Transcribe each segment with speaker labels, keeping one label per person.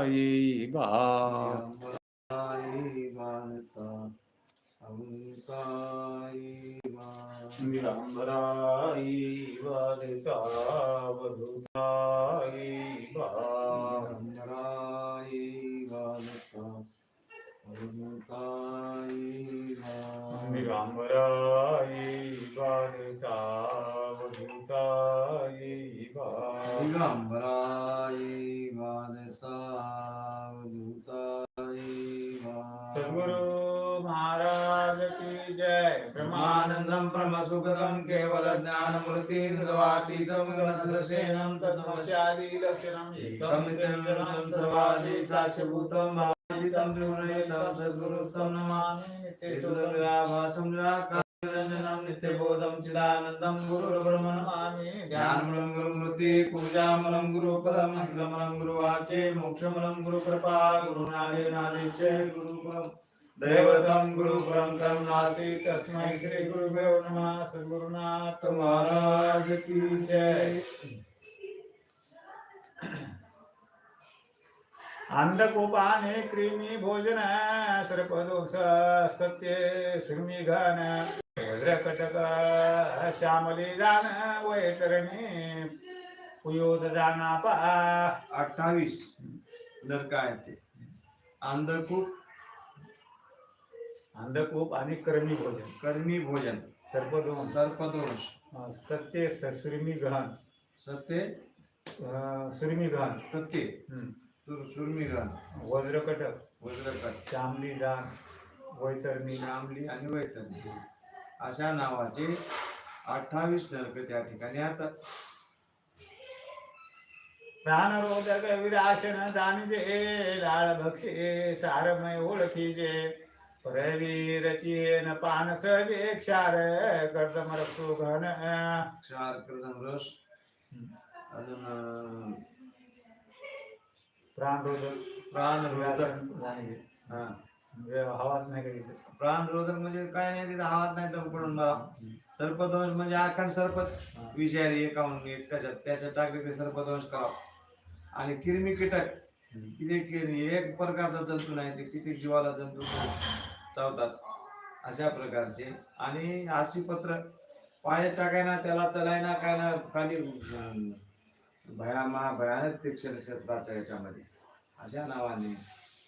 Speaker 1: अंबराई बा निरांबराई वादता
Speaker 2: अंबराई बाणता अंकाई बाण
Speaker 1: निरांबराई वादता वधुताई बा
Speaker 2: दिगंबराई
Speaker 1: ఆనందం బ్రహ్మ సుగతం కేవల
Speaker 2: జ్ఞానమృతిర్వాతీతం సదృశేనం తత్వశాలి లక్షణం ఏకం
Speaker 1: నిరంతరం
Speaker 2: సర్వాసి సాక్షిభూతం భావితం నిరుణేతం సద్గురుస్తం నమామి నిత్యసురవిలాభాసం నిరాకారనందనం నిత్యబోధం చిదానందం గురుర్బ్రహ్మ నమామి జ్ఞానమలం గురుమృతి పూజామలం గురుపదం మంత్రమలం గురువాక్యే మోక్షమలం గురుకృపా గురునాదే నాదే చే गुरुकुलम् दैवतं गुरुपरं करुणासि तस्मै श्री गुरुभ्यो नमः। सद्गुरुनाथ महाराज की जय।
Speaker 1: अन्धकूपानि क्रीमि भोजन सर्पदोषस्तत्ये स्तत्ये वज्रकटक श्यामलीदान वैतरणी पुयोद
Speaker 2: अठ्ठावीस नरक आहेत ते अंधकूप
Speaker 1: अंधकूप आणि कर्मी भोजन.
Speaker 2: कर्मी भोजन.
Speaker 1: सर्पदोष.
Speaker 2: सर्पदोष.
Speaker 1: स्तत्ये श्रुमी घन
Speaker 2: सत्य?
Speaker 1: श्रुमी घन
Speaker 2: सत्य.
Speaker 1: हम्म.
Speaker 2: सुर्मिगण
Speaker 1: वज्रकटक.
Speaker 2: वज्रकट.
Speaker 1: श्यामली जान वैतरणी.
Speaker 2: श्यामली आणि वैतरणी. अशा नावाचे अठ्ठावीस नरक त्या ठिकाणी आता.
Speaker 1: प्राणरोधक विराशन दानिजे लाळ भक्षे सारमय ओळखीजे परवीरचीन पान सहजे क्षार कर्दमर सुघन.
Speaker 2: क्षार कृदम रस. अजून अं,
Speaker 1: प्राणरोधक.
Speaker 2: प्राणरोधक.
Speaker 1: दानिजे.
Speaker 2: हा.
Speaker 1: म्हणजे हवाच नाही काही. इथे.
Speaker 2: प्राणरोधक म्हणजे काय नाही तिथे हात नाही तर पडून बा. सर्पदंश म्हणजे अखंड सर्पच. विषारी एकावन्न एक त्याच्यात त्याच्यात टाकले ते सर्पदंश करावं. आणि किरमी कीटक. किती एक प्रकारचा जंतू नाही ते किती जीवाला जंतू चावतात अशा प्रकारचे. आणि आशी पत्र टाकायना त्याला चलायना काय ना खाली भया महा भयानक तीक्ष्ण क्षेत्राच्या याच्यामध्ये. अशा नावाने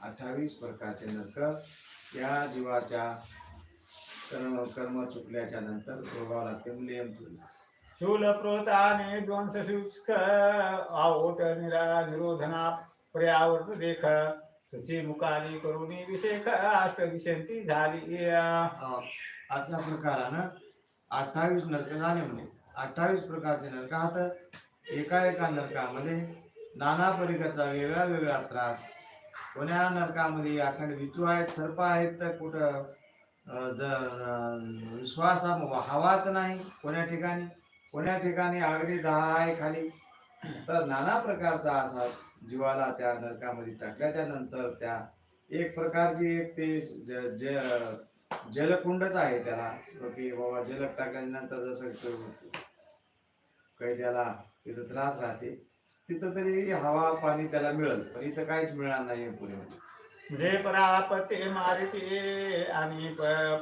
Speaker 2: अठ्ठावीस प्रकारचे नरक या जीवाच्या कर्म कर्म चुकल्याच्या नंतर भोगावं लागते. मुलेम चुकला
Speaker 1: शूल प्रोताने ध्वंस शुष्क आवोट निरा निरोधना पर्यावर्त देख. सुची मुखाली करुणी विषेक अष्ट विशंती झाली
Speaker 2: अशा प्रकारानं अठ्ठावीस नरक झाले म्हणजे अठ्ठावीस प्रकारचे नरक आता एका एका नरकामध्ये नाना परिकरचा वेगळा वेगळा त्रास. कोण्या नरकामध्ये अखंड विचू आहेत सर्प आहेत तर कुठं जर विश्वास हवाच नाही कोण्या ठिकाणी. कोण्या ठिकाणी अगदी दहा आहे खाली. तर नाना प्रकारचा असा जीवाला त्या नरकामध्ये टाकल्याच्या नंतर त्या एक प्रकारची एक ते ज जलकुंडच आहे त्याला. की बाबा जल टाकल्यानंतर जसं कैद्याला तिथं त्रास राहते तिथं तरी हवा पाणी त्याला मिळेल पण इथं काहीच मिळणार नाही पुण्यामध्ये
Speaker 1: जे परापते मारिते आणि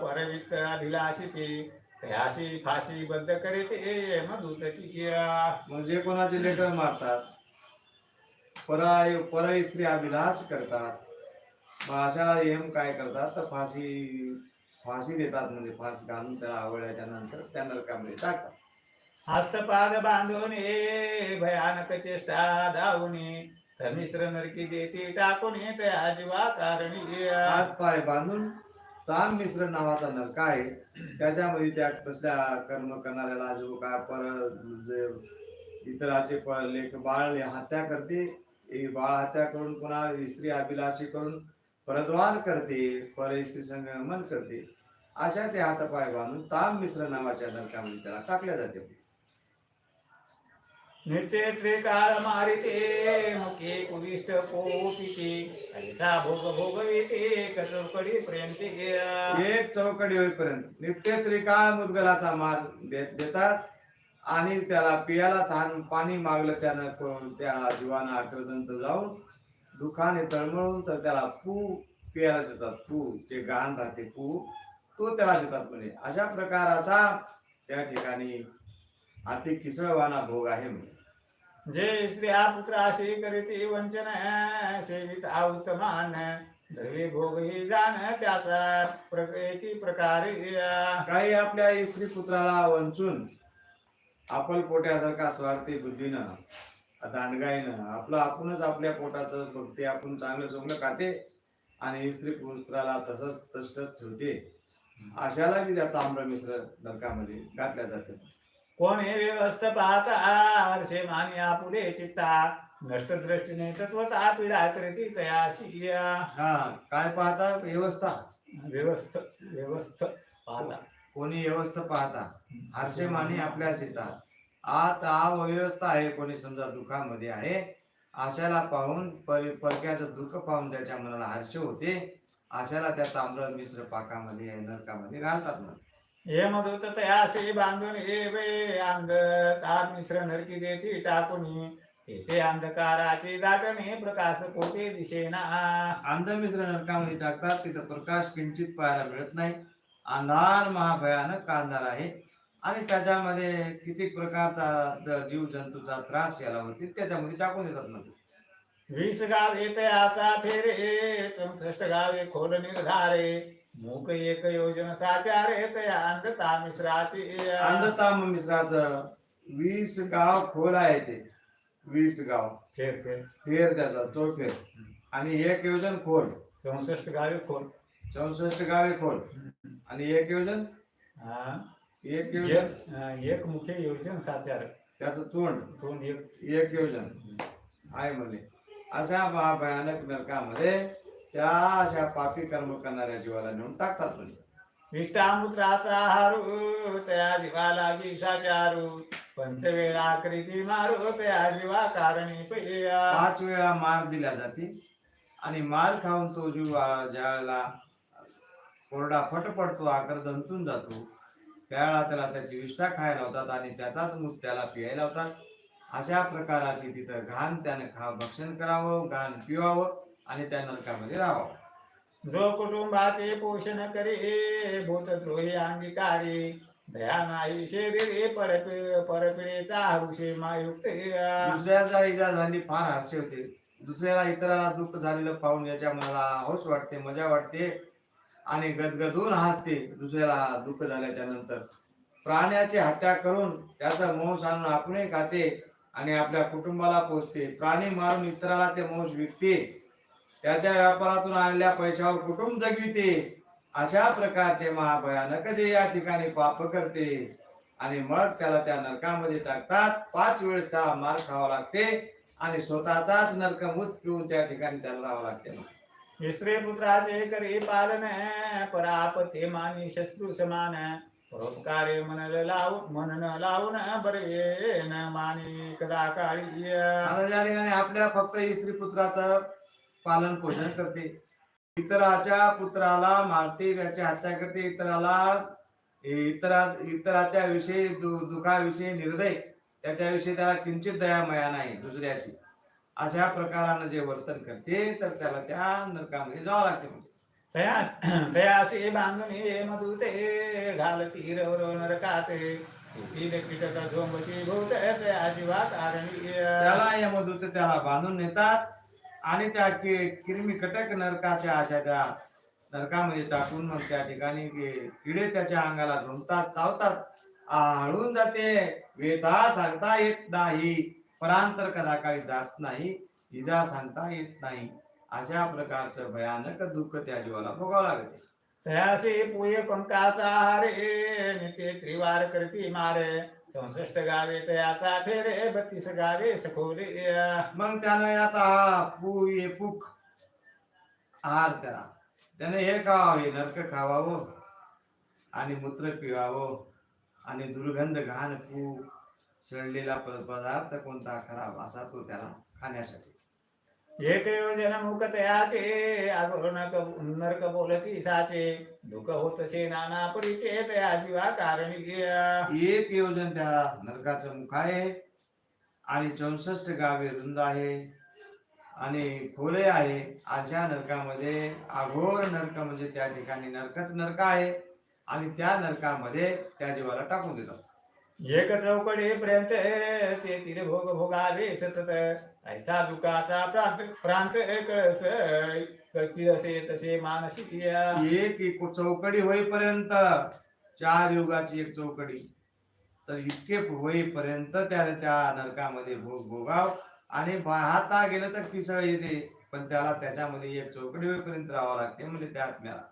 Speaker 1: परवित अभिलाषिते त्याशी फाशी बद्ध करीते मधुतची
Speaker 2: म्हणजे कोणाचे लेकर मारतात पराय पर स्त्री अभिलाष करतात. अशा एम काय करतात? तर फाशी फाशी देतात म्हणजे फास घालून त्याला आवडल्याच्या नंतर त्या नरकामध्ये टाकतात.
Speaker 1: हस्तपाद बांधून ए भयानक चेष्टा धावून मिश्र नरकी देती टाकून त्या जीवा कारणी
Speaker 2: हात पाय बांधून ताम मिश्र नावाचा नरक आहे. त्याच्यामध्ये त्या तसल्या कर्म करणाऱ्याला जो काय पर इतराचे लेख बाळ हत्या करते. बाळ हत्या करून पुन्हा स्त्री अभिलाषी करून परद्वार करते पर स्त्री संगमन करते. अशाचे हातपाय बांधून ताम मिश्र नावाच्या नरकामध्ये त्याला टाकल्या जाते.
Speaker 1: नित्य त्रिकाळ मारिते मुखे कुविष्ट पोपिते ऐसा भोग भोगविते कचोकडी प्रेमते
Speaker 2: एक चौकडी होईपर्यंत नित्य त्रिकाळ मुदगलाचा मार देतात. आणि त्याला पियाला ताण पाणी मागलं त्यानं त्या जीवानं आक्रदंत जाऊन दुखाने तळमळून तर त्याला पू प्यायला देतात पू ते गाण राहते पू तो त्याला देतात म्हणे. अशा प्रकाराचा त्या ठिकाणी अति किसळवाना भोग आहे म्हणे.
Speaker 1: जे स्त्रिया पुत्र असे करीती वंचन सेवित उत्तमान द्रव्य भोग ही जाण त्याचा प्रकारे
Speaker 2: काही आपल्या स्त्री पुत्राला वंचून आपण पोट्यासारखा स्वार्थी बुद्धीनं दांडगाईनं आपलं आपणच आपल्या पोटाचं बघते आपण चांगलं चांगलं खाते आणि स्त्री पुत्राला तसंच तसंच ठेवते. अशाला बी त्या ताम्र मिश्र नरकामध्ये घातल्या जाते.
Speaker 1: कोणी व्यवस्थ पाहता हर्षे मानी आपुले चित्ता. नष्ट दृष्टीने तत्वता पीडा करीती तयाशी
Speaker 2: हा काय पाहता? व्यवस्था.
Speaker 1: व्यवस्थ व्यवस्थ पाहता.
Speaker 2: कोणी व्यवस्था पाहता हर्षे माने आपल्या चित्तात आत आव व्यवस्था आहे कोणी समजा दुःखामध्ये आहे अशाला पाहून पर- परक्याचं दुःख पाहून त्याच्या मनाला हर्ष होते अशाला त्या ताम्र मिश्र पाकामध्ये नरकामध्ये घालतात मग
Speaker 1: हे मधुत तयासे बांधून ये वे अंध ताप मिश्र नरकी देती टाकून तेथे अंधकाराचे दाटणे प्रकाश कोठे दिसेना.
Speaker 2: अंधमिश्र नरकामध्ये टाकतात तिथं प्रकाश किंचित पाहायला मिळत नाही. अंधार महाभयानक अंधार आहे. आणि त्याच्यामध्ये किती प्रकारचा जीव जंतूचा त्रास याला होतील त्याच्यामध्ये टाकून देतात म्हणजे.
Speaker 1: वीस गावे तयाचा फेरे चौसष्ट गावे खोल निर्धारे. मूक एक योजन साचारे अंधता मिश्राचे.
Speaker 2: अंधताम मिश्राचं वीस गाव खोल आहे ते. वीस गाव.
Speaker 1: फेर फेर.
Speaker 2: फेर त्याचा चौफेर आणि एक योजन खोल.
Speaker 1: चौसष्ट गावे खोल.
Speaker 2: चौसष्ट गावे खोल. आणि एक योजन?
Speaker 1: हा.
Speaker 2: एक योजन?
Speaker 1: एक मुख्य योजन साचार
Speaker 2: त्याचं तोंड?
Speaker 1: दोन एक.
Speaker 2: एक योजन. आहे म्हणले अशा भा- भयानक नरकामध्ये त्या अशा पापी कर्म करणाऱ्या जीवाला नेऊन टाकतात म्हणजे
Speaker 1: विष्टामुत्राचा हारू तया जीवाला विषाचारू पंचवेळा करीती मारू तया जीवा कारणी पेया
Speaker 2: पाच वेळा मार दिल्या जाते. आणि मार खाऊन तो जीव आ- ज्यावेळेला कोरडा फट पडतो आकर दंतून जातो. त्यावेळेला त्याला त्याची विष्ठा खायला लावतात आणि त्याचाच मूत त्याला पियायला लावतात. अशा प्रकाराची तिथं घाण त्याने खा भक्षण करावं घाण पिवावं आणि त्या नरकामध्ये राहावं.
Speaker 1: जो कुटुंबाचे पोषण करे भूतद्रोही अंगीकारी. दया नाही शरीरे परपिडेचा हरुषे मायुक्त
Speaker 2: दुसऱ्याचा इजा झाली फार हर्ष होते. दुसऱ्याला इतराला दुःख झालेलं पाहून याच्या मनाला हौस वाटते मजा वाटते. आणि गदगदून हसते दुसऱ्याला दुःख झाल्याच्यानंतर. प्राण्याची हत्या करून त्याचा मांस आणून आपणही खाते आणि आपल्या कुटुंबाला पोचते प्राणी मारून इतराला ते मांस विकते. त्याच्या व्यापारातून आणलेल्या पैशावर कुटुंब जगविते. अशा प्रकारचे महाभयानक जे या ठिकाणी पाप करते आणि मग त्याला त्या नरकामध्ये टाकतात. पाच वेळेस त्याला मार खावा लागते आणि स्वतःचाच नरकमूत पिऊन त्या ठिकाणी त्याला राहावं लागते.
Speaker 1: विसरे पुत्राचे करे पालन परापते मानी शत्रू समान परोपकारे मन लावून मन न लावून बरे न मानी कदा काळी
Speaker 2: आता ठिकाणी आपल्या फक्त स्त्री पुत्राचं पालन पोषण करते. इतराच्या पुत्राला मारते त्याची हत्या करते. इतराला इतरा इतराच्या विषयी दु- दुखाविषयी निर्दय. त्याच्याविषयी त्याला किंचित दया मया नाही दुसऱ्याची. अशा प्रकारानं जे वर्तन करते तर त्याला त्या नरकामध्ये जावं लागते म्हणजे
Speaker 1: तया तयासे बांधून ये मधुते घालती रवर नरकाते. येथील कीटक झोंबती भूत तया जीवा कारणी
Speaker 2: त्याला त्याला बांधून नेतात आणि त्या कि- किरमी कटक नरकाच्या अशा त्या नरकामध्ये टाकून मग त्या ठिकाणी किडे त्याच्या अंगाला झोंबतात चावतात. आळून जाते. वेता सांगता येत नाही. परांतर कदा काळी जात नाही इजा सांगता येत नाही. अशा प्रकारचं भयानक दुःख त्या जीवाला भोगावं लागते.
Speaker 1: तयासे पोय पंकाचा हारे नित्य त्रिवार करती मारे. चौसष्ट गावे तयाचा फेरे बत्तीस गावे सखोले.
Speaker 2: मग त्यानं आता हा पू ये पुक आहार त्याला. त्याने हे खावावं हे नरक खावावं आणि मूत्र पिवावं आणि दुर्गंध घाण पू सडलेला पदार्थ कोणता खराब असा तो त्याला खाण्यासाठी.
Speaker 1: एक योजन मुख तयाचे अगोर नक नरक बोलती साचे. दुःख होतसे नाना परिचय तया जीवा कारणी
Speaker 2: एक योजन त्या नरकाचं मुख आहे आणि चौसष्ट गावे रुंद आहे आणि खोले आहे. अशा नरकामध्ये अघोर नरक म्हणजे त्या ठिकाणी नरकच नरक आहे आणि त्या नरकामध्ये त्या जीवाला टाकून देतात
Speaker 1: एक चौकडी पर्यंत ते तिर भोग भोगावे सतत. ऐसा दुःखाचा प्रांत प्रांत कळस कळसे तसे मानसिक.
Speaker 2: एक एक चौकडी होईपर्यंत चार युगाची एक चौकडी. तर इतके होईपर्यंत त्याने त्या नरकामध्ये भोग भोगाव आणि पाहता गेलं तर किसळ येते. पण त्याला त्याच्यामध्ये एक चौकडी होईपर्यंत राहावं लागते म्हणजे त्या आत्म्याला.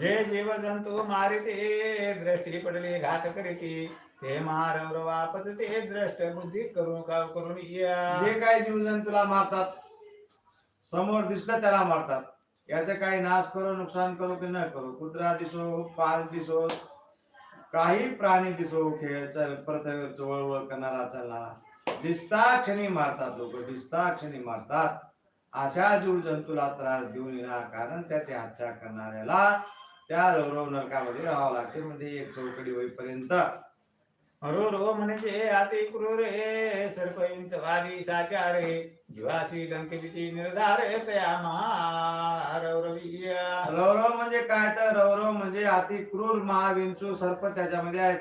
Speaker 1: जे जीव जंतू मारिते दृष्टी पडले घात करीती. ते मारवर वापस ते द्रष्ट बुद्धी करून का करून या.
Speaker 2: जे काही जीवजंतूला मारतात समोर दिसलं त्याला मारतात. याचं काही नाश करो नुकसान करो की न करो. कुत्रा दिसो पाल दिसो काही प्राणी दिसो खेळ चल परत जवळवळ करणारा चालणारा. दिसता क्षणी मारतात लोक दिसता क्षणी मारतात. अशा जीव जंतूला त्रास देऊन येणार कारण त्याची हत्या करणाऱ्याला त्या रौरव नरकामध्ये राहावं लागते. म्हणजे एक चौकडी होईपर्यंत
Speaker 1: रो रो म्हणजे अति क्रूर हे सरपंच वादी साचारे जीवासी लंकेची निर्धार तया महारवरविया
Speaker 2: रौरव म्हणजे काय तर? रौरव म्हणजे अति क्रूर महाविंचू सर्प त्याच्यामध्ये आहेत.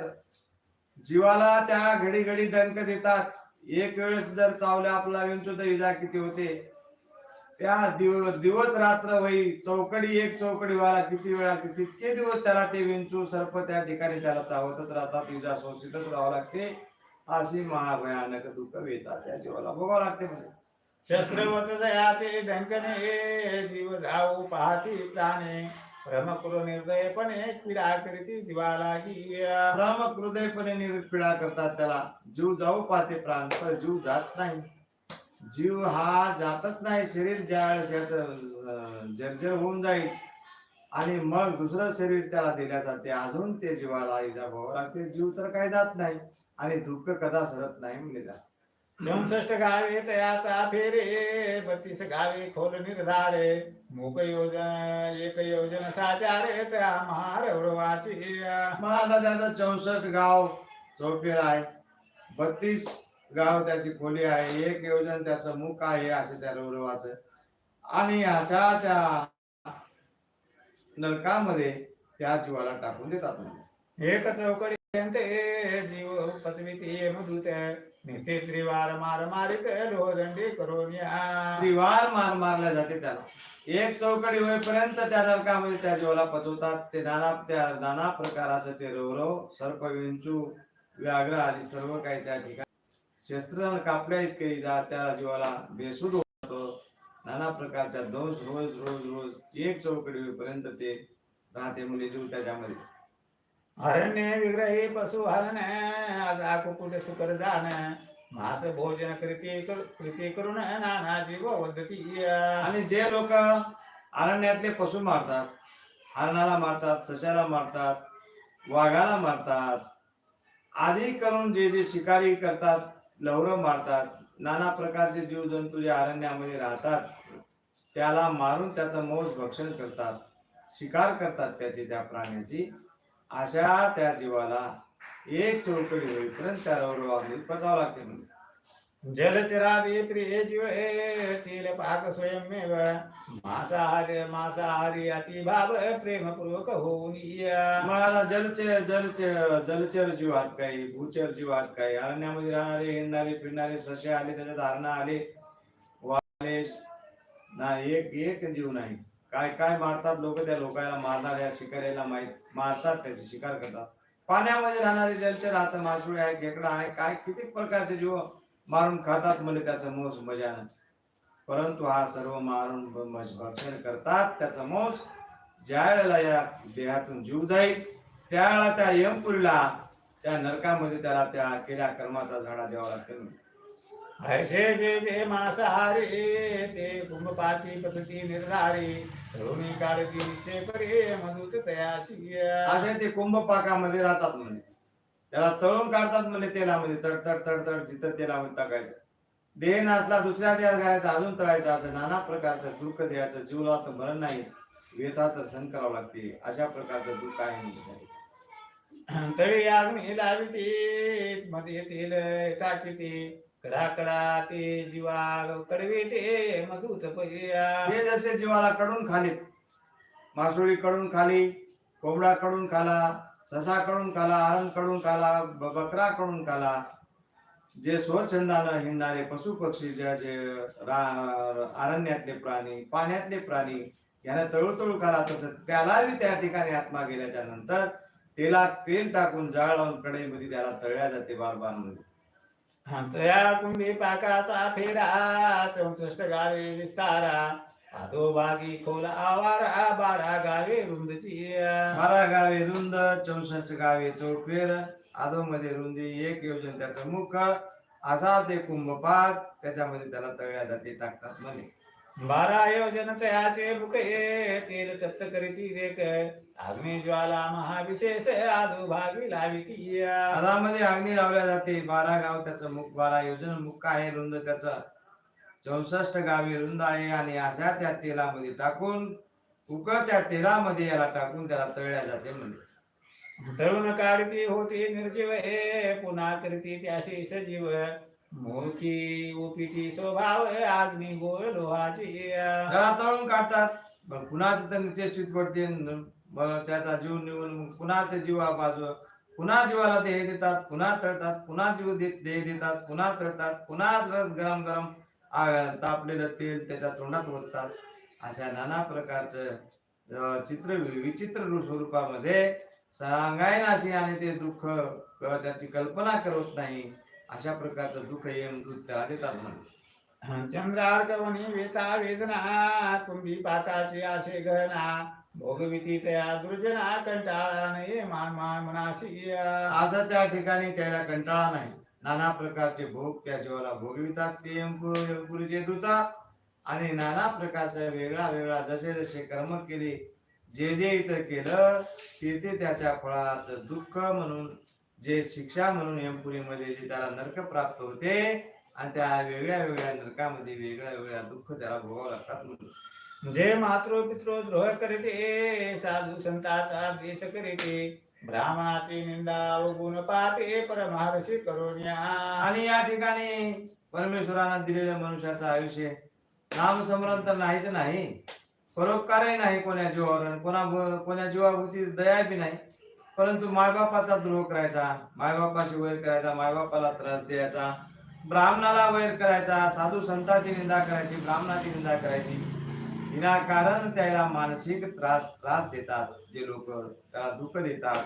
Speaker 2: जीवाला त्या घडी घडी डंक देतात. एक वेळेस जर चावल्या आपला विंचू तर इजा किती होते? त्या दिवस दिवस रात्र होई चौकडी एक चौकडी व्हायला किती वेळा तितके दिवस त्याला ते विंचू सर्प त्या ठिकाणी त्याला चावतच राहतात इजा शोषितच राहावं लागते. अशी महाभयानक दुःख वेतात त्या जीवाला भोगावं लागते म्हणजे
Speaker 1: शस्त्रवत जयाचे डंकने जीव जाऊ पाहती प्राणे. भ्रम निर्दयपणे पीडा करीती जीवाला गिया.
Speaker 2: भ्रामक हृदयपणे निरपीडा करतात त्याला. जीव जाऊ पाहते प्राण पण जीव जात नाही. जीव हा जातच नाही शरीर ज्या वेळेस याच जर्जर होऊन जाईल आणि मग दुसरं शरीर त्याला दिल्या जाते. अजून ते जीवाला इजा भोगावं लागते. जीव तर काही जात नाही आणि दुःख कदा सरत नाही म्हणजे
Speaker 1: चौसष्ट गावे तयाचा फेरे बत्तीस गावे खोल निर्धारे. मूक योजन एक योजन साचारे त्या महारवरवाची
Speaker 2: महादादाचं चौसष्ट गाव चौफेर आहे. बत्तीस गाव त्याची खोली आहे एक योजन त्याचं मुख आहे असं त्या रौरवाचं आणि ह्याच्या त्या नरकामध्ये त्या जीवाला टाकून देतात हे
Speaker 1: एक चौकडी जीव पसविती मधुत. निस्ते त्रिवार मार मारित लोहदंडी करून
Speaker 2: त्रिवार मार मारल्या जाते त्याला. एक चौकडी होईपर्यंत त्या नरकामध्ये त्या जीवाला पचवतात. ते नाना त्या नाना प्रकाराचं ते रौरव सर्प विंचू व्याघ्र आदी सर्व काही त्या ठिकाणी शस्त्रानं कापल्या इतके त्या जीवाला बेसूद होतो. नाना प्रकारच्या दंश रोज रोज रोज एक चौकडी होईपर्यंत ते राहते म्हणजे जीव त्याच्यामध्ये
Speaker 1: अरण्य विग्रही पशु हरण आजा कुकुट सुकर जाण मास भोजन कृती कृती करून नाना जीव वदती
Speaker 2: आणि जे लोक अरण्यातले पशु मारतात हरणाला मारतात सशाला मारतात वाघाला मारतात आदी करून जे जे शिकारी करतात लवरं मारतात. नाना प्रकारचे जीवजंतू जे अरण्यामध्ये राहतात. त्याला मारून त्याचं मौज भक्षण करतात. शिकार करतात त्याची त्या प्राण्याची. अशा त्या जीवाला एक चौकडी होईपर्यंत त्या रौरवामध्ये पचावं लागते म्हणजे
Speaker 1: जलचरादी प्रिय जीव हे तिल पाक स्वयंमेव मांसाहारी मांसाहारी अतिभाव प्रेमपूर्वक होऊन
Speaker 2: मला जलचर जलचर जलचर जीव आहात काही भूचर जीव आहात काही अरण्यामध्ये राहणारे हिंडणारे फिरणारे ससे आले त्याच्यात धारणा आले वाले ना एक एक जीव नाही. काय काय मारतात लोक? त्या लोकांना मारणाऱ्या शिकाऱ्याला माहीत मारतात त्याची शिकार करतात. पाण्यामध्ये राहणारे जलचर आता मासुळे आहे खेकडा आहे काय किती प्रकारचे जीव मारून खातात म्हणजे त्याचं मोस मजानं. परंतु हा सर्व मारून भक्षण करतात त्याचं मोस ज्या वेळेला या देहातून जीव जाईल त्यावेळेला त्या यमपुरीला त्या नरकामध्ये त्याला त्या केल्या कर्माचा झाडा द्यावा लागतो
Speaker 1: ऐसे जे जे मांसाहारी ते कुंभपाती पसती निर्धारी तरुणी काळजी निश्चय करे मधुत तयाशी
Speaker 2: असे ते कुंभपाकामध्ये राहतात म्हणजे त्याला तळून काढतात म्हणजे तेलामध्ये तडतड तडतड जिथं तेलामध्ये टाकायचं. देह नाचला दुसऱ्या देहात घालायचा अजून तळायचा असं नाना प्रकारचं दुःख द्यायचं जीवला तर मरण नाही. वेता तर सहन करावं लागते. अशा प्रकारचं दुःख आहे म्हणजे
Speaker 1: तळी अग्नी लाविती मध्ये तेल टाकीती कडा कडा ते जीवा कडवे ते मधुत
Speaker 2: हे जसे जीवाला कडून खाली मासोळी कडून खाली कोंबडा कडून खाला ससाकडून काला आरंकडून काला बकराकडून काला. जे स्वच्छंदानं हिंडणारे पशु पक्षी जे जे रा- अरण्यातले प्राणी पाण्यातले प्राणी यांना तळूतळू काला. तसं त्याला बी त्या ठिकाणी आत्मा गेल्याच्यानंतर तेला तेल टाकून जाळ लावून कढईमध्ये त्याला तळल्या जाते बार बार
Speaker 1: तया कुंडी पाकाचा फेरा चौसष्ट गावे विस्तारा. अधोभागी खोल आवारा बारा गावे रुंदची
Speaker 2: बारा गावे रुंद चौसष्ट गावे चौफेरमध्ये रुंदी एक योजन त्याचं मुख असा ते कुंभपाक त्याच्यामध्ये त्याला तळल्या जाते टाकतात म्हणे.
Speaker 1: बारा योजन तयाचे मुके तेल तप्त करीती रेक अग्नि ज्वाला महाविशेष अधोभागी लाविती
Speaker 2: अदामध्ये अग्नी लावल्या जाते. बारा गाव त्याचं मुख बारा योजन मुख आहे रुंद त्याचं. चौसष्ट गावे रुंद आहे आणि अशा त्या तेलामध्ये टाकून उकळ त्या तेलामध्ये याला टाकून त्याला तळल्या जाते म्हणजे
Speaker 1: तळून काढती होती निर्जीव हे पुन्हा करती त्याशी सजीव. मोठी ओपीची स्वभाव अग्नि गोळ लोहाची.
Speaker 2: त्याला तळून काढतात मग पुन्हा तिथं निश्चित पडते. मग त्याचा जीव निवून मग पुन्हा ते जीवा बाजू पुन्हा जीवाला देह देतात पुन्हा तळतात पुन्हा जीव देह देतात पुन्हा तळतात पुन्हा गरम गरम तापलेलं तेल त्याच्या तोंडात ओततात. अशा नाना प्रकारचं चित्र विचित्र स्वरूपामध्ये सांगायनाशी आणि ते दुःख त्याची कल्पना करत नाही अशा प्रकारचं दुःख येऊन दूध त्याला देतात म्हणजे
Speaker 1: चंद्रार्कवनी वेता वेदना कुंभी पाकाची आशे गहना भोगविती तया दुर्जना कंटाळा नये मान मान मनाशी
Speaker 2: असं त्या ठिकाणी त्याला कंटाळा नाही. नाना प्रकारचे भोग त्या जीवाला भोगवितात. ते यमपु- यमपुरीचे आणि नाना प्रकारचा वेगळा वेगळा जसे जसे कर्म केले जे जे इथं केलं ते ते त्याच्या फळाचं दुःख म्हणून जे शिक्षा म्हणून यमपुरीमध्ये जे त्याला नरक प्राप्त होते आणि त्या वेगळ्या वेगळ्या नरकामध्ये वेगळ्या वेगळ्या दुःख त्याला भोगावं लागतात म्हणून.
Speaker 1: जे मातृ पितृ द्रोह करते साधू संताचा द्वेष करीते. ब्राह्मणाची निंदा व गुण पाहते परमहर्षी करुण्या.
Speaker 2: आणि या ठिकाणी परमेश्वरानं दिलेल्या मनुष्याचं आयुष्य नामस्मरण तर नाहीच नाही. परोपकारही नाही कोण्या जीवावर आणि कोणा कोण्या जीवाभूती दया बी नाही. परंतु मायबापाचा द्रोह करायचा मायबापाशी वैर करायचा मायबापाला त्रास द्यायचा ब्राह्मणाला वैर करायचा साधू संतांची निंदा करायची ब्राह्मणाची निंदा करायची. विनाकारण त्याला मानसिक त्रास त्रास देतात जे लोक त्याला दुःख देतात.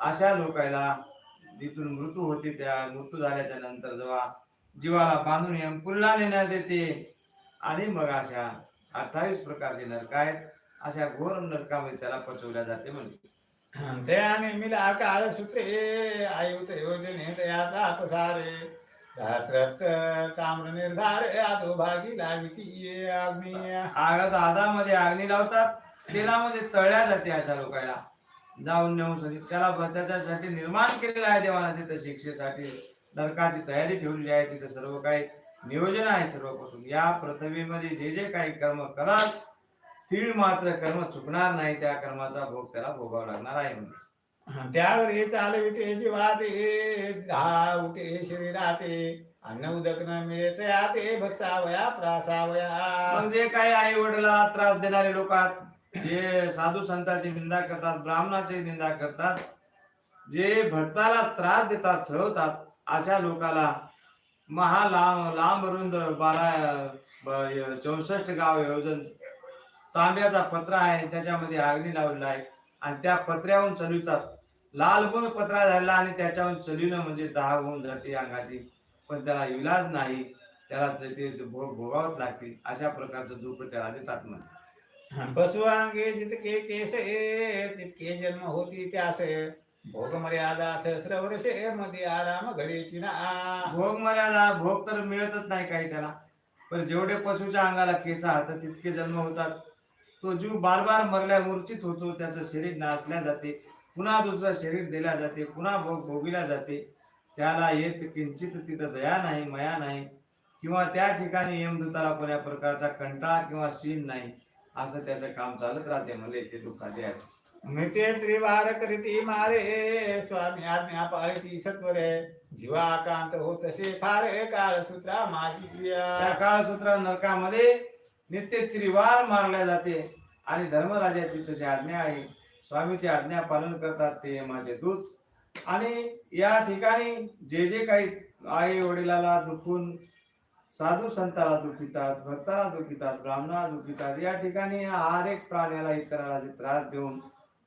Speaker 2: अशा लोकांना जिथून मृत्यू होते त्या मृत्यू झाल्याच्यानंतर जेव्हा जीवाला बांधून पुन्हा नेण्यात येते. आणि मग अशा अठ्ठावीस प्रकारचे नरक आहेत. अशा घोर नरकामध्ये त्याला पचवल्या जाते म्हणजे
Speaker 1: त्याने मिला काळ सुटे आयुत योजने हो तयाचा अपसारे. रात्रत ताम्र निर्धार अधोभागी लाविती अग्नी
Speaker 2: आगात आधामध्ये अग्नी लावतात तेलामध्ये तळल्या जाते अशा लोकांना जाऊन नेऊन सनी त्याला त्याच्यासाठी निर्माण केलेलं आहे देवाना तिथं शिक्षेसाठी. नरकाची तयारी ठेवलेली आहे तिथं सर्व काही. नियोजन आहे सर्वपासून या पृथ्वीमध्ये जे जे काही कर्म कराल तीळ मात्र कर्म चुकणार नाही त्या कर्माचा भोग त्याला भोगावा लागणार आहे म्हणजे
Speaker 1: त्यावर हे चालविते वाते दहा उठे शरीराते. अन्न उदक न मिळे आते भक्सावया प्रासावया
Speaker 2: मग जे काही आई वडिलाला त्रास देणारे लोक आहेत जे साधू संतांची निंदा करतात ब्राह्मणाची निंदा करतात जे भक्ताला त्रास देतात सळवतात अशा लोकाला महा लांब लांब रुंद बारा चौसष्ट गाव योजन तांब्याचा पत्रा आहे त्याच्यामध्ये अग्नी लावलेला आहे. आणि त्या पत्र्याहून चलवितात. लाल गुण पत्रा झाला आणि त्याच्याहून चलविणं म्हणजे दहा होऊन जाते अंगाची. पण त्याला इलाज नाही त्याला ते भोग भोगावंच लागते. अशा प्रकारचं दुःख त्याला देतात म्हणजे
Speaker 1: पशुआंगे जितके केसे तितके जन्म होती त्यास. भोग मर्यादा सहस्र वर्षे मध्ये आराम घडीची ना.
Speaker 2: भोग मर्यादा भोग तर मिळतच नाही काही त्याला. पण जेवढे पशुच्या अंगाला केस आहात तितके जन्म होतात. तो जीव बार बार मरल्या मूर्छित होतो त्याचं शरीर नासल्या जाते. पुन्हा दुसरं शरीर दिल्या जाते पुन्हा भोग भोगिल्या जाते. त्याला येत किंचित तिथं दया नाही मया नाही. किंवा त्या ठिकाणी यमदूताला कोण्या प्रकारचा कंटाळा किंवा शीन नाही असं त्याचं काम चालत राहते मला ते दुःखा द्यायचं
Speaker 1: नित्य त्रिवार करीती मारे स्वामी आज्ञा पाळती सत्वरे. जीवाकांत होतसे फार काळ सूत्रा माझी
Speaker 2: त्या काळसूत्र नरकामध्ये नित्य त्रिवार मारल्या जाते. आणि धर्मराजाची तशी आज्ञा आहे. स्वामीची आज्ञा पालन करतात ते माझे दूत. आणि या ठिकाणी जे जे काही आई वडिलाला दुखून साधू संताला दुखितात भक्ताला दुखितात ब्राह्मणाला दुखितात या ठिकाणी हर एक प्राण्याला इतराला त्रास देऊन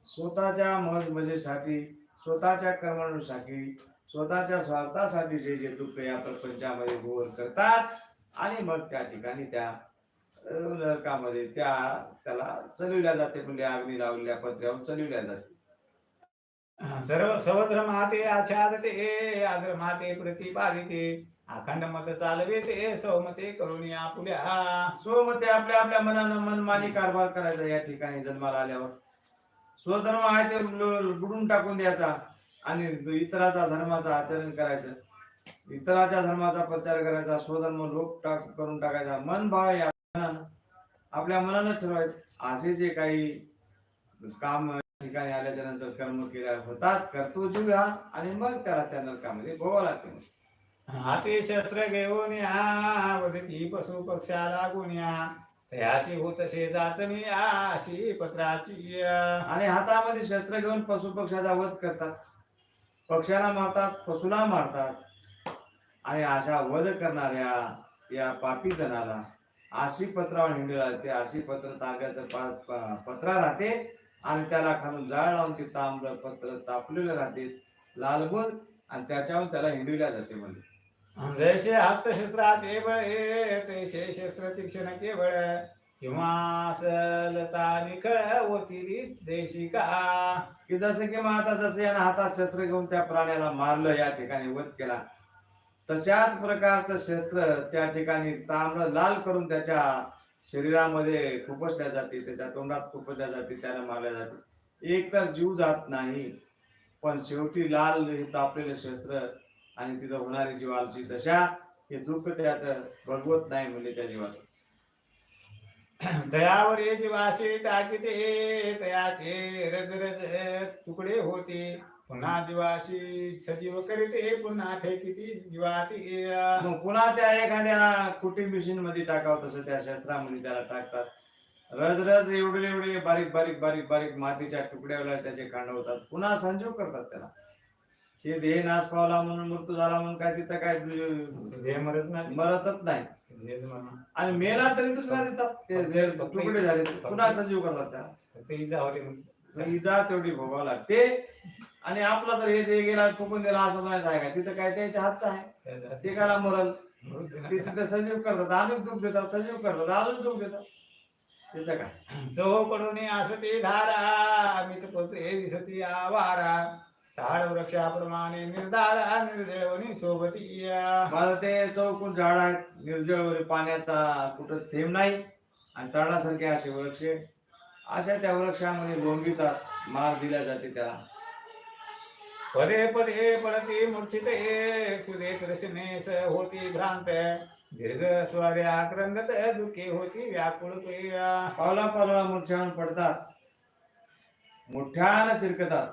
Speaker 2: स्वतःच्या मज मजेसाठी स्वतःच्या कर्मानुसाठी स्वतःच्या स्वार्थासाठी जे जे दुःख या प्रपंचामध्ये गोवर करतात आणि मग त्या ठिकाणी त्या नरकामध्ये त्या त्याला चलविल्या जाते म्हणजे अग्नी लावलेल्या पत्र्यावर चलविल्या जाते.
Speaker 1: सर्व सवत्र माते आच्छादते आदर माते प्रतिपादिते. अखंड मत चालवेते सौमते करून आपुल्या.
Speaker 2: सो मग ते आपल्या आपल्या मनानं मनमानी कारभार करायचा या ठिकाणी जन्माला आल्यावर. स्वधर्म आहे ते बुडून टाकून द्यायचा आणि इतराचा धर्माचा आचरण करायचं. इतराच्या धर्माचा प्रचार करायचा स्वधर्म लोक टाक करून टाकायचा. मन भाव आहे आपल्या मनानं ठरवायचं. असे जे काही काम ठिकाणी आल्याच्यानंतर कर्म केल्या होतात करतो जीव हा आणि मग त्याला त्या नरकामध्ये भोगावं लागते.
Speaker 1: हाती शस्त्र घेऊन या वदती पशु पक्षाला गुण्या तयाशी होतसे जातनी अशी पत्राची
Speaker 2: आणि हातामध्ये शस्त्र घेऊन पशु पक्षाचा वध करतात. पक्षाला मारतात पशुला मारतात. आणि अशा वध करणाऱ्या या पापी जनाला आशी पत्रावर हिंडला ते आशी पत्र तांब्याचं पत्रा राहते आणि त्याला खालून जाळ लावून ते तांब्र पत्र तापलेलं राहते. लालबुल आणि त्याच्यावर त्याला हिंडविल्या जाते म्हणजे
Speaker 1: जैसे हस्तशस्त्राचे बळे तैसे शस्त्र तीक्ष्ण केवळ. किंवा सलता निखळ होती देशी का
Speaker 2: की जसं की मग आता जसं यानं हातात शस्त्र घेऊन त्या प्राण्याला मारलं या ठिकाणी वध केला. तशाच प्रकारचं शस्त्र त्या ठिकाणी तांबड लाल करून त्याच्या शरीरामध्ये खुपसल्या जाते त्याच्या तोंडात खुपसल्या जाते त्याला मारल्या जाते. एक तर जीव जात नाही पण शेवटी लाल हे तापलेलं शस्त्र आणि तिथं होणारी जीवाची दशा हे दुःख त्याचं भगवत नाही म्हणजे त्या जीवाचं.
Speaker 1: दयावर ये जीवाशी टाकीते तयाचे रज रज तुकडे होते. पुन्हा जीवाशी सजीव करीते पुन्हा फेकिती जीवाती
Speaker 2: मग पुन्हा त्या एखाद्या कुटिंब मशीन मध्ये टाकावं तसं त्या शस्त्रामध्ये त्याला टाकतात. रज रज एवढे एवढे बारीक बारीक बारीक बारीक मातीच्या तुकड्यावर त्याचे कांड होतात. पुन्हा संजीव करतात त्याला. हे देह नाश पावला म्हणून मृत्यू झाला म्हणून काय तिथं काय दु-
Speaker 1: हे मरत नाही.
Speaker 2: मरतच नाही. आणि मेला तरी दुसरा देतात. ते देह तुकडे झाले पुन्हा संजीव करतात त्याला.
Speaker 1: इजा
Speaker 2: तेवढी भोगावं लागते. आणि आपला तर हे जे गेला फुकून दिला असं म्हणायचं आहे का? तिथं काय त्यांच्या हातचं आहे. ते काला मरल ते
Speaker 1: नाही.
Speaker 2: तिथे सजीव करतात अजून दुःख देतात सजीव करतात अजून दुःख देतात. तिथं काय?
Speaker 1: चौकडून असते धारा मित पुत्रे दिसती आवारा. ताड वृक्षाप्रमाणे निर्धारा निर्दळवणी सोबती
Speaker 2: माझं ते चौकून झाड आहेत निर्जळ पाण्याचा कुठं थेंब नाही. आणि तळासारखे असे वृक्ष. अशा त्या वृक्षामध्ये लोंबितात मार दिल्या जाते त्याला
Speaker 1: पदे पदे पडती मूर्छित सुदेत रसनेस होती भ्रांत. दीर्घ स्वार्या क्रंदत दुखी होती व्याकुळ
Speaker 2: पावला पावला मूर्छावून पडतात. मोठ्यानं चिरकतात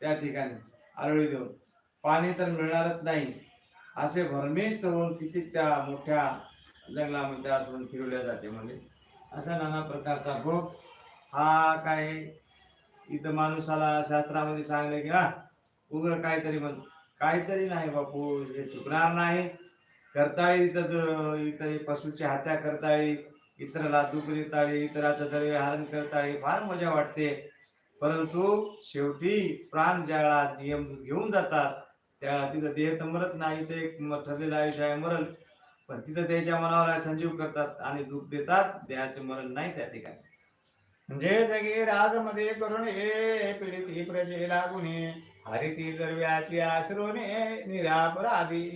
Speaker 2: त्या ठिकाणी. आरोळी देऊन. पाणी तर मिळणारच नाही. असे भरमेश होऊन किती त्या मोठ्या जंगलामध्ये असून फिरवल्या जाते म्हणजे. असा नाना प्रकारचा भोग. हा काय इथं माणूसाला शास्त्रामध्ये सांगलं की हा उग काहीतरी म्हण काहीतरी नाही बापू हे चुकणार नाही. करताळी इथं इथं पशूची पशुची हत्या करताळी इतराला दुःख देताळी इतराचं दर्वे हरण करताळी फार मजा वाटते. परंतु शेवटी प्राण ज्याला नियम घेऊन जातात त्याला तिथं देह तर मरत नाही ते एक ठरलेलं आयुष्य आहे मरण. पण तिथं त्याच्या मनावर संजीव करतात आणि दुःख देतात देहाचं मरण नाही त्या ठिकाणी.
Speaker 1: म्हणजे जगे राजमध्ये करून हे पीडिती प्रजे लागुने हरिती दरव्याची आश्रोने निरापराधी.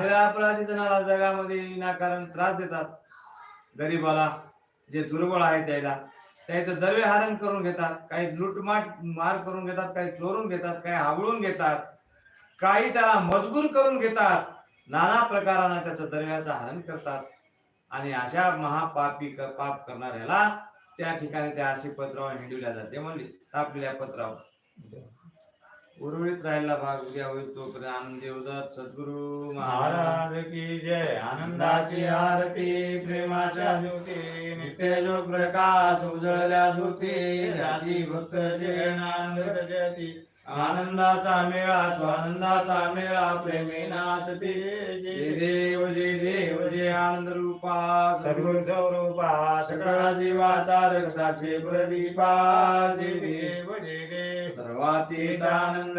Speaker 2: निरापराधी जणाला जगामध्ये विनाकारण त्रास देतात गरीबाला जे दुर्बळ आहे त्याला. त्याचं दरवे हरण करून घेतात काही लुटमाट मार करून घेतात काही चोरून घेतात काही हावळून घेतात काही त्याला मजबूर करून घेतात. नाना प्रकारानं त्याचं दरव्याचं हरण करतात. आणि अशा महापापी क- पाप करणाऱ्याला त्या ठिकाणी त्या असे पत्रावर हिंडवल्या जाते म्हणजे तापलेल्या पत्रावर. उर्वरित राहिला भाग उद्या होईल तोपर्यंत आनंद देवदत्त सद्गुरु महाराज
Speaker 1: की जय. आनंदाची आरती प्रेमाच्या ज्योती नित्य जो प्रकाश उजळल्या ज्योती आदी भक्त जय आनंद जयती. आनंदाचा मेळा स्वानंदाचा मेळा प्रेमे नाचते
Speaker 2: जय देव जय देव जय आनंद रूपा
Speaker 1: सद्गुरु स्वरूपा सकळा जीवाचा रक्षाचे प्रदीपा. जय देव जय देव. सर्वातीत आनंद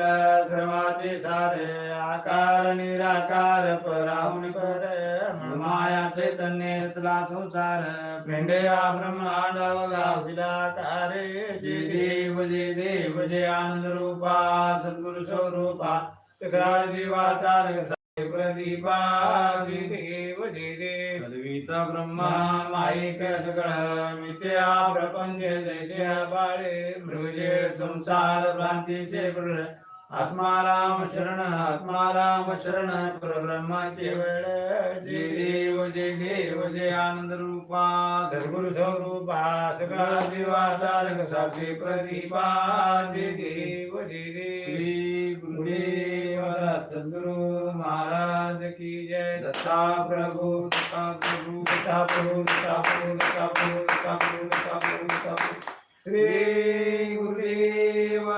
Speaker 1: सर्वाचे सार आकार निराकार पराहुन पर. माया चैतन्य रचला संसार. पेंडया ब्रह्मांड गाविलाकार जय देव जय देव जय आनंद रूपा. सद्गुरु स्वरूपा सकळा जीवाचा प्रदीपा जय देव जय देव
Speaker 2: तद्विता ब्रह्मा
Speaker 1: माईक सगळ मिथ्या प्रपंच जैसे बाळे मृजेळ संसार भ्रांतीचे प्रळ आत्माराम शरण आत्माराम शरण परब्रह्म केवळ
Speaker 2: जय जय देव जय आनंद रूपा
Speaker 1: सद्गुरु स्वरूपा सगळा देवाचा रंग साक्षी प्रतिपा जय देव जय देव.
Speaker 2: श्री गुरुदेव
Speaker 1: सद्गुरु महाराज की जय.
Speaker 2: दत्ता प्रभु दत्ता प्रभु
Speaker 1: दत्ता प्रभु दत्ता प्रभु दत्ता प्रभु दत्ता प्रभु दत्ता प्रभु श्री गुरुदेव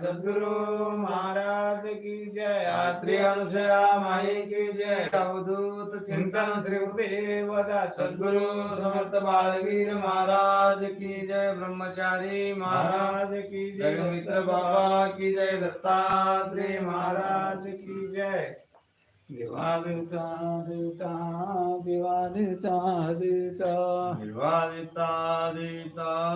Speaker 1: सद्गुरु महाराज की जय। आत्री अनुसया माई की जय। अवधूत चिंतन श्री गुरुदेव सद्गुरु समर्थ बाळवीर महाराज की जय। ब्रह्मचारी महाराज की जय। मित्र बाबा की जय। दत्तात्रेय महाराज की जय। देवा देवता देवता। देवा देवता देवता।